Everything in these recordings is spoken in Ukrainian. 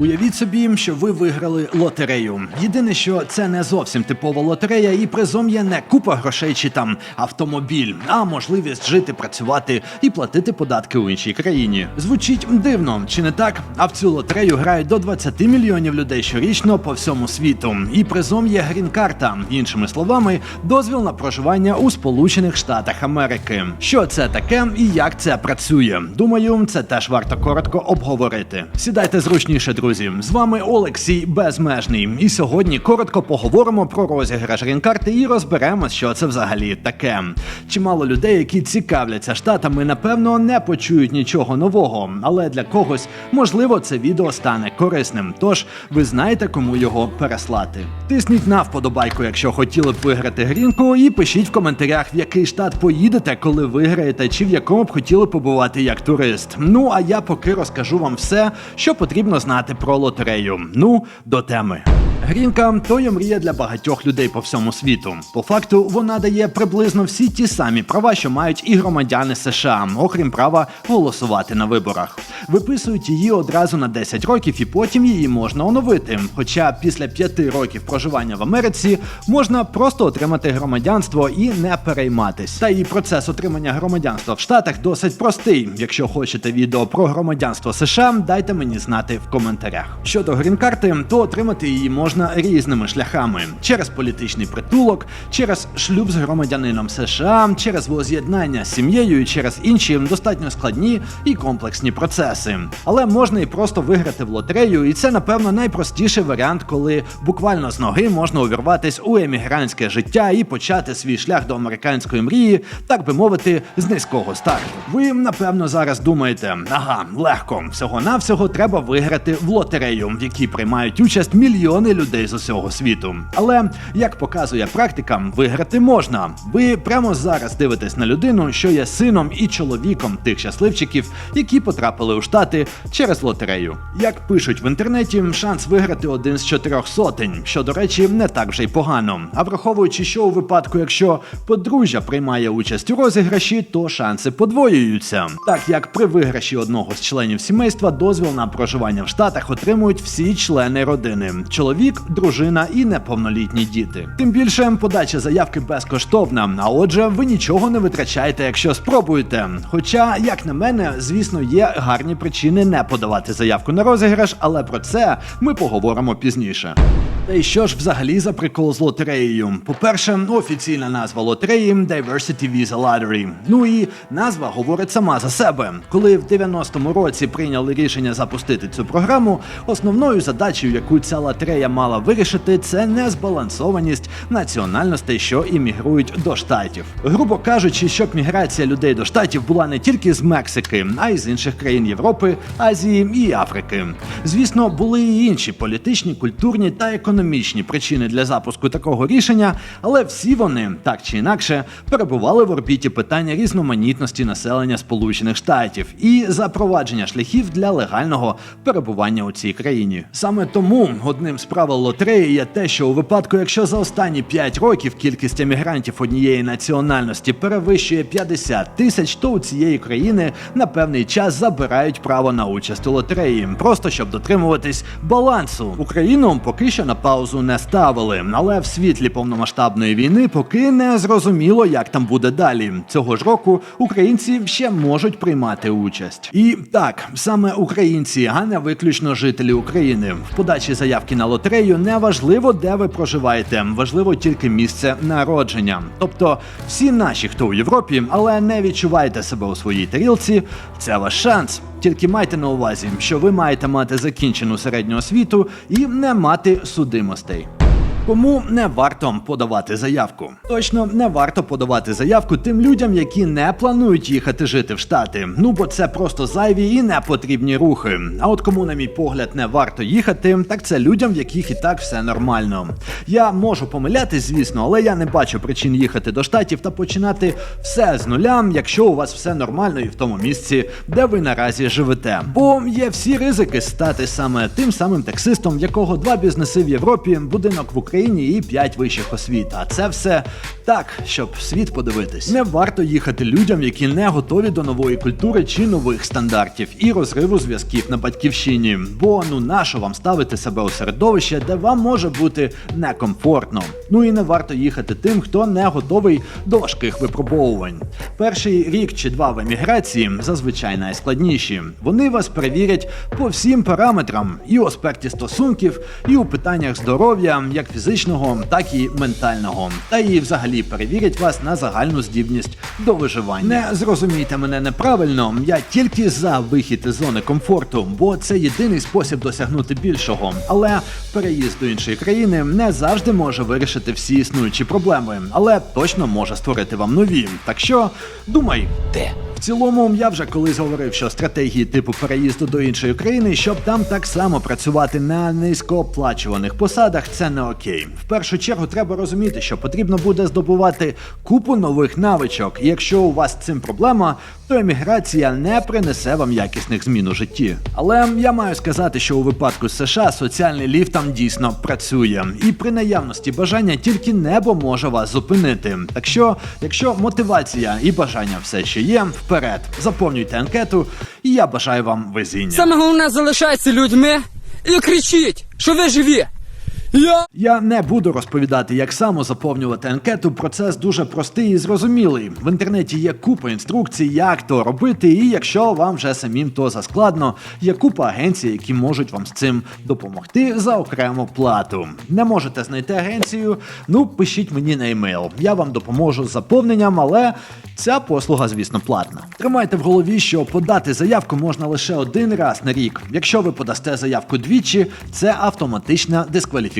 Уявіть собі, що ви виграли лотерею. Єдине, що це не зовсім типова лотерея, і призом є не купа грошей чи там автомобіль, а можливість жити, працювати і платити податки у іншій країні. Звучить дивно, чи не так? А в цю лотерею грають до 20 мільйонів людей щорічно по всьому світу. І призом є грін-карта, іншими словами, дозвіл на проживання у Сполучених Штатах Америки. Що це таке і як це працює? Думаю, це теж варто коротко обговорити. Сідайте зручніше, друзі. З вами Олексій Безмежний. І сьогодні коротко поговоримо про розіграш грін-карти і розберемо, що це взагалі таке. Чимало людей, які цікавляться штатами, напевно, не почують нічого нового, але для когось можливо це відео стане корисним. Тож ви знаєте, кому його переслати. Тисніть на вподобайку, якщо хотіли б виграти грінку, і пишіть в коментарях, в який штат поїдете, коли виграєте, чи в якому б хотіли побувати як турист. Ну а я поки розкажу вам все, що потрібно знати про лотерею. Ну, до теми. Грінка то є мрія для багатьох людей по всьому світу. По факту вона дає приблизно всі ті самі права, що мають і громадяни США, окрім права голосувати на виборах. Виписують її одразу на 10 років, і потім її можна оновити. Хоча після 5 років проживання в Америці можна просто отримати громадянство і не перейматись. Та і процес отримання громадянства в Штатах досить простий. Якщо хочете відео про громадянство США, дайте мені знати в коментарях. Щодо грін-карти, то отримати її можна різними шляхами: через політичний притулок, через шлюб з громадянином США, через воз'єднання з сім'єю і через інші достатньо складні і комплексні процеси. Але можна і просто виграти в лотерею, і це, напевно, найпростіший варіант, коли буквально з ноги можна увірватись у емігрантське життя і почати свій шлях до американської мрії, так би мовити, з низького старту. Ви, напевно, зараз думаєте, ага, легко, всього-навсього треба виграти в лотерею, в якій приймають участь мільйони людей з усього світу. Але як показує практика, виграти можна. Ви прямо зараз дивитесь на людину, що є сином і чоловіком тих щасливчиків, які потрапили у штати через лотерею. Як пишуть в інтернеті, шанс виграти один з чотирьох сотень, що, до речі, не так вже й погано. А враховуючи, що у випадку, якщо подружжя приймає участь у розіграші, то шанси подвоюються. Так як при виграші одного з членів сімейства дозвіл на проживання в штатах отримують всі члени родини: чоловік, дружина і неповнолітні діти. Тим більше подача заявки безкоштовна. А отже, ви нічого не витрачаєте, якщо спробуєте. Хоча, як на мене, звісно, є гарні причини не подавати заявку на розіграш, але про це ми поговоримо пізніше. Та й що ж взагалі за прикол з лотереєю? По-перше, офіційна назва лотереї Diversity Visa Lottery. Ну і назва говорить сама за себе. Коли в 90-му році прийняли рішення запустити цю програму, основною задачею, яку ця лотерея мала вирішити, це незбалансованість національностей, що іммігрують до штатів. Грубо кажучи, щоб міграція людей до штатів була не тільки з Мексики, а й з інших країн Європи, Азії і Африки. Звісно, були і інші політичні, культурні та економічні причини для запуску такого рішення, але всі вони так чи інакше перебували в орбіті питання різноманітності населення Сполучених Штатів і запровадження шляхів для легального перебування у цій країні. Саме тому одним з правил лотереї є те, що у випадку, якщо за останні 5 років кількість емігрантів однієї національності перевищує 50 тисяч, то у цієї країни на певний час забирають право на участь у лотереї, просто щоб дотримуватись балансу. Україну поки що на паузу не ставили, але в світлі повномасштабної війни поки не зрозуміло, як там буде далі. Цього ж року українці ще можуть приймати участь. І так, саме українці, а не виключно жителі України. В подачі заявки на лотерею не важливо, де ви проживаєте, важливо тільки місце народження. Тобто всі наші, хто у Європі, але не відчуваєте себе у своїй тарілці, це ваш шанс. Тільки майте на увазі, що ви маєте мати закінчену середню освіту і не мати судимостей. Кому не варто подавати заявку? Точно не варто подавати заявку тим людям, які не планують їхати жити в Штати. Ну бо це просто зайві і непотрібні рухи. А от кому, на мій погляд, не варто їхати, так це людям, в яких і так все нормально. Я можу помилятись, звісно, але я не бачу причин їхати до штатів та починати все з нуля, якщо у вас все нормально і в тому місці, де ви наразі живете. Бо є всі ризики стати саме тим самим таксистом, в якого два бізнеси в Європі, будинок в Україні. Україні і 5 вищих освіт. А це все так, щоб світ подивитись. Не варто їхати людям, які не готові до нової культури чи нових стандартів і розриву зв'язків на батьківщині. Бо ну нащо вам ставити себе у середовище, де вам може бути некомфортно. Ну і не варто їхати тим, хто не готовий до важких випробовувань. Перший рік чи два в еміграції зазвичай найскладніші. Вони вас перевірять по всім параметрам і у аспекті стосунків, і у питаннях здоров'я, як фізичного, так і ментального. Та і взагалі перевірять вас на загальну здібність до виживання. Не зрозумійте мене неправильно. Я тільки за вихід із зони комфорту, бо це єдиний спосіб досягнути більшого. Але переїзд до іншої країни не завжди може вирішити всі існуючі проблеми, але точно може створити вам нові. Так що думай, де. В цілому, я вже колись говорив, що стратегії типу переїзду до іншої країни, щоб там так само працювати на низькооплачуваних посадах, це не окей. В першу чергу треба розуміти, що потрібно буде здобувати купу нових навичок. Якщо у вас цим проблема, то еміграція не принесе вам якісних змін у житті. Але я маю сказати, що у випадку США соціальний ліфт там дійсно працює, і при наявності бажання тільки небо може вас зупинити. Так що, якщо мотивація і бажання все ще є, вперед, заповнюйте анкету, і я бажаю вам везіння. Саме головне залишайтеся людьми і кричіть, що ви живі. Я Я не буду розповідати, як саме заповнювати анкету. Процес дуже простий і зрозумілий. В інтернеті є купа інструкцій, як то робити, і якщо вам вже самим то заскладно, є купа агенцій, які можуть вам з цим допомогти за окрему плату. Не можете знайти агенцію? Ну пишіть мені на емейл. Я вам допоможу з заповненням, але ця послуга, звісно, платна. Тримайте в голові, що подати заявку можна лише один раз на рік. Якщо ви подасте заявку двічі, це автоматична дискваліфікація.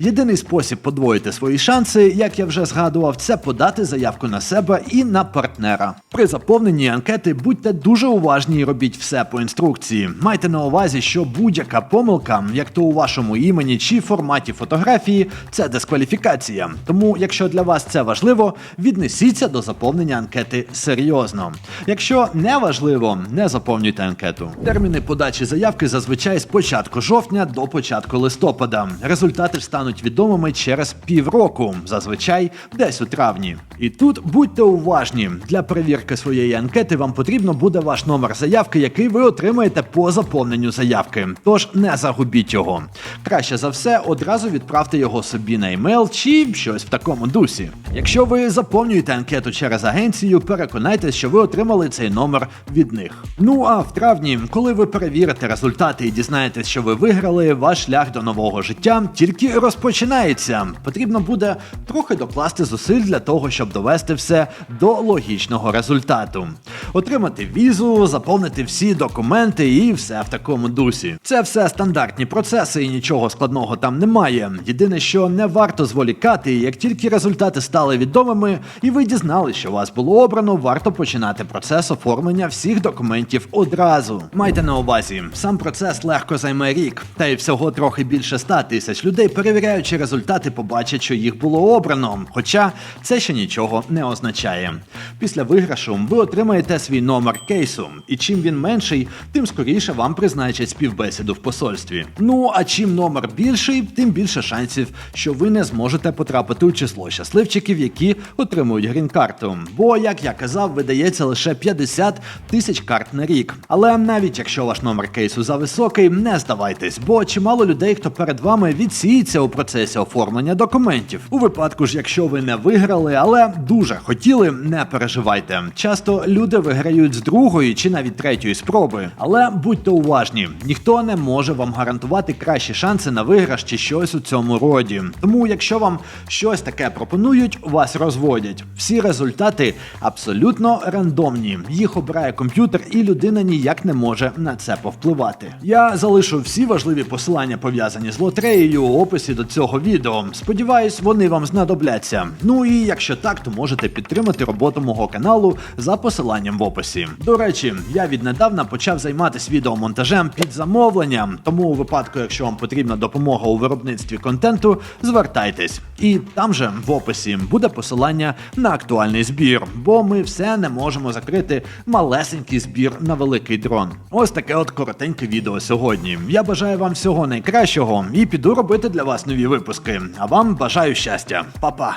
Єдиний спосіб подвоїти свої шанси, як я вже згадував, це подати заявку на себе і на партнера. При заповненні анкети будьте дуже уважні і робіть все по інструкції. Майте на увазі, що будь-яка помилка, як то у вашому імені чи форматі фотографії, це дискваліфікація. Тому, якщо для вас це важливо, віднесіться до заповнення анкети серйозно. Якщо не важливо, не заповнюйте анкету. Терміни подачі заявки зазвичай з початку жовтня до початку листопада. Результати стануть відомими через півроку, зазвичай десь у травні. І тут будьте уважні. Для перевірки своєї анкети вам потрібно буде ваш номер заявки, який ви отримаєте по заповненню заявки. Тож не загубіть його. Краще за все, одразу відправте його собі на емейл чи щось в такому дусі. Якщо ви заповнюєте анкету через агенцію, переконайтесь, що ви отримали цей номер від них. Ну а в травні, коли ви перевірите результати і дізнаєтесь, що ви виграли, ваш шлях до нового життя тільки розпочинається. Потрібно буде трохи докласти зусиль для того, щоб довести все до логічного результату. Отримати візу, заповнити всі документи і все в такому дусі. Це все стандартні процеси і нічого складного там немає. Єдине, що не варто зволікати, як тільки результати стали відомими, і ви дізнали, що вас було обрано, варто починати процес оформлення всіх документів одразу. Майте на увазі, сам процес легко займе рік, та й всього трохи більше 100 тисяч людей, перевіряючи результати, побачать, що їх було обрано. Хоча це ще нічого не означає. Після виграшу ви отримаєте свій номер кейсу, і чим він менший, тим скоріше вам призначать співбесіду в посольстві. Ну а чим номер більший, тим більше шансів, що ви не зможете потрапити у число щасливчиків, які отримують грін-карту. Бо, як я казав, видається лише 50 тисяч карт на рік. Але навіть якщо ваш номер кейсу зависокий, не здавайтесь, бо чимало людей, хто перед вами відсіється у процесі оформлення документів. У випадку ж, якщо ви не виграли, але дуже хотіли, не переживайте. Часто люди виграють з другої чи навіть третьої спроби. Але будьте уважні, ніхто не може вам гарантувати кращі шанси на виграш чи щось у цьому роді. Тому, якщо вам щось таке пропонують, вас розводять. Всі результати абсолютно рандомні. Їх обирає комп'ютер, і людина ніяк не може на це повпливати. Я залишу всі важливі посилання пов'язані з лотереєю у описі до цього відео. Сподіваюсь, вони вам знадобляться. Ну і якщо так, то можете підтримати роботу мого каналу за посиланням в описі. До речі, я віднедавна почав займатися відеомонтажем під замовленням, тому у випадку, якщо вам потрібна допомога у виробництві контенту, звертайтесь. І там же в описі буде посилання на актуальний збір, бо ми все не можемо закрити малесенький збір на великий дрон. Ось таке от коротеньке відео сьогодні. Я бажаю вам всього найкращого і піду робити для вас нові випуски. А вам бажаю щастя. Па-па.